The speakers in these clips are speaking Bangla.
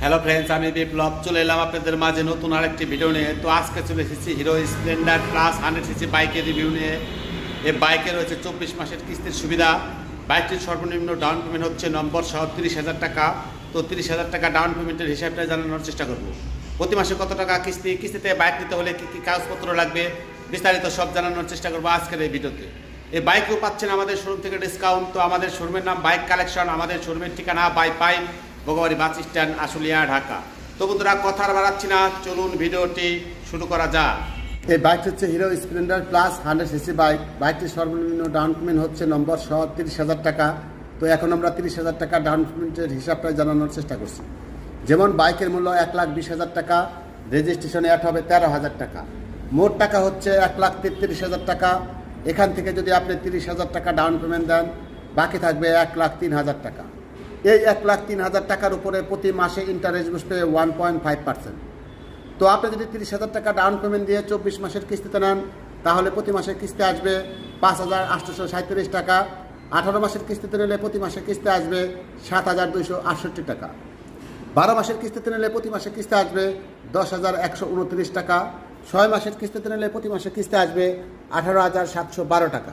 হ্যালো ফ্রেন্ডস আমি বিপ্লব, চলে এলাম আপনাদের মাঝে নতুন আরেকটি ভিডিও নিয়ে। তো আজকে চলে এসেছি Hero Splendor plus hundred CC বাইকের রিভিউ নিয়ে। এই বাইকে রয়েছে চব্বিশ মাসের কিস্তির সুবিধা। বাইকটির সর্বনিম্ন ডাউন পেমেন্ট হচ্ছে নম্বর সহ তিরিশ হাজার টাকা। তো তিরিশ হাজার টাকা ডাউন পেমেন্টের হিসাবটা জানানোর চেষ্টা করব। প্রতি মাসে কত টাকা কিস্তি, কিস্তিতে বাইক নিতে হলে কী কী কাগজপত্র লাগবে, বিস্তারিত সব জানানোর চেষ্টা করব আজকের এই ভিডিওতে এই বাইকও পাচ্ছেন আমাদের শোরুম থেকে ডিসকাউন্ট তো আমাদের শোরুমের নাম বাইক কালেকশন আমাদের শোরুমের ঠিকানা Baipail Bhagwani bus stand, Ashulia, Dhaka. তো বন্ধুরা কথা আর বাড়াচ্ছি না, চলুন ভিডিওটি শুরু করা যাক। এই বাইকটি হচ্ছে Hero Splendor plus hundred CC bike. বাইকটির সর্বনিম্ন ডাউন পেমেন্ট হচ্ছে নম্বর সহ তিরিশ হাজার টাকা। তো এখন আমরা তিরিশ হাজার টাকা ডাউন পেমেন্টের হিসাবটা জানানোর চেষ্টা করছি। যেমন বাইকের মূল্য এক লাখ বিশ হাজার টাকা, রেজিস্ট্রেশনে অ্যাড হবে তেরো হাজার টাকা। মোট টাকা হচ্ছে এক লাখ তেত্রিশ হাজার টাকা। এখান থেকে যদি আপনি তিরিশ হাজার টাকা ডাউন পেমেন্ট দেন, বাকি থাকবে এক লাখ তিন হাজার টাকা। এই এক লাখ তিন হাজার টাকার উপরে প্রতি মাসে ইন্টারেস্ট বসবে ওয়ান পয়েন্ট ফাইভ পার্সেন্ট তো আপনি যদি তিরিশ হাজার টাকা ডাউন পেমেন্ট দিয়ে চব্বিশ মাসের কিস্তিতে নেন, তাহলে প্রতি মাসে কিস্তি আসবে পাঁচ হাজার আটশোশো সাঁত্রিশ টাকা। আঠারো মাসের কিস্তিতে নিলে প্রতি মাসে কিস্তি আসবে সাত হাজার দুইশো আটষট্টি টাকা। বারো মাসের কিস্তিতে নিলে প্রতি মাসে কিস্তি আসবে দশ হাজার একশো উনত্রিশ টাকা। ছয় মাসের কিস্তিতে নিলে প্রতি মাসে কিস্তি আসবে আঠারো হাজার সাতশো বারো টাকা।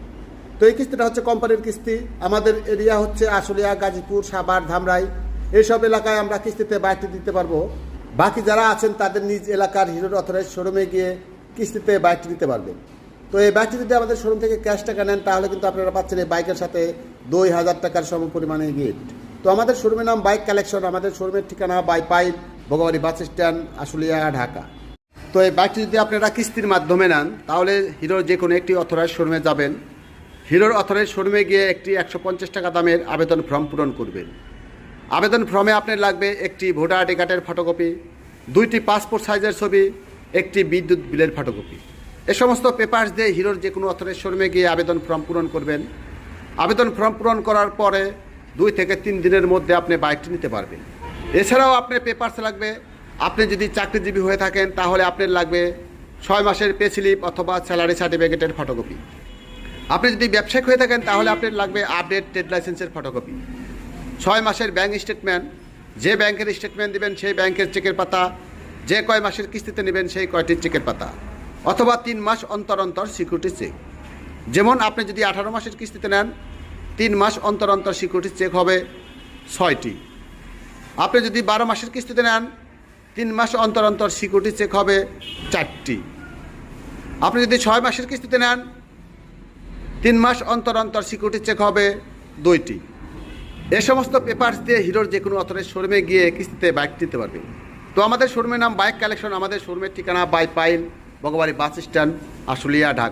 তো এই কিস্তিটা হচ্ছে কোম্পানির কিস্তি। আমাদের এরিয়া হচ্ছে আশুলিয়া, গাজীপুর, সাভার, ধামরাই। এইসব এলাকায় আমরা কিস্তিতে বাইকটি দিতে পারব। বাকি যারা আছেন, তাদের নিজ এলাকার হিরোর অথরাইজ শোরুমে গিয়ে কিস্তিতে বাইকটি দিতে পারবেন। তো এই বাইকটি যদি আমাদের শোরুম থেকে ক্যাশ টাকা নেন, তাহলে কিন্তু আপনারা পাচ্ছেন এই বাইকের সাথে দুই হাজার টাকার সম পরিমাণে গিফট তো আমাদের শোরুমের নাম বাইক কালেকশন, আমাদের শোরুমের ঠিকানা বাই ভগবানী বাস স্ট্যান্ড, আশুলিয়া, ঢাকা। তো এই বাইকটি যদি আপনারা কিস্তির মাধ্যমে নেন, তাহলে হিরোর যে কোনো একটি অথরাইজ শোরুমে যাবেন। হিরোর অথরের শোরুমে গিয়ে একটি একশো পঞ্চাশ টাকা দামের আবেদন ফর্ম পূরণ করবেন। আবেদন ফর্মে আপনার লাগবে একটি ভোটার আইডি কার্ডের ফটোকপি, দুইটি পাসপোর্ট সাইজের ছবি, একটি বিদ্যুৎ বিলের ফটোকপি। এ সমস্ত পেপার্স দিয়ে হিরোর যে কোনো অথরাইজ শোরুমে গিয়ে আবেদন ফর্ম পূরণ করবেন। আবেদন ফর্ম পূরণ করার পরে দুই থেকে তিন দিনের মধ্যে আপনি বাইকটি নিতে পারবেন। এছাড়াও আপনার পেপার্স লাগবে। আপনি যদি চাকরিজীবী হয়ে থাকেন, তাহলে আপনার লাগবে ছয় মাসের পে স্লিপ অথবা স্যালারি সার্টিফিকেটের ফটোকপি। আপনি যদি ব্যবসায়িক হয়ে থাকেন, তাহলে আপনার লাগবে আপডেট ট্রেড লাইসেন্সের ফটোকপি ছয় মাসের ব্যাঙ্ক স্টেটমেন্ট যে ব্যাংকের স্টেটমেন্ট দেবেন, সেই ব্যাংকের চেকের পাতা, যে কয় মাসের কিস্তিতে নেবেন, সেই কয়টির চেকের পাতা, অথবা তিন মাস অন্তর অন্তর সিকিউরিটি চেক যেমন আপনি যদি আঠারো মাসের কিস্তিতে নেন, তিন মাস অন্তর অন্তর সিকিউরিটি চেক হবে ছয়টি। আপনি যদি বারো মাসের কিস্তিতে নেন, তিন মাস অন্তর অন্তর সিকিউরিটি চেক হবে চারটি। আপনি যদি ছয় মাসের কিস্তিতে নেন তিন মাস অন্তর অন্তর সিকিউরিটি চেক হবে দুইটি। এ সমস্ত পেপার্স দিয়ে হিরোর যে কোনো অথরের শোরুমে গিয়ে কিস্তিতে বাইক নিতে পারবে। তো আমাদের শোরুমের নাম বাইক কালেকশন আমাদের শোরুমের ঠিকানা Baipail Bhagwani bus stand Ashulia, Dhaka.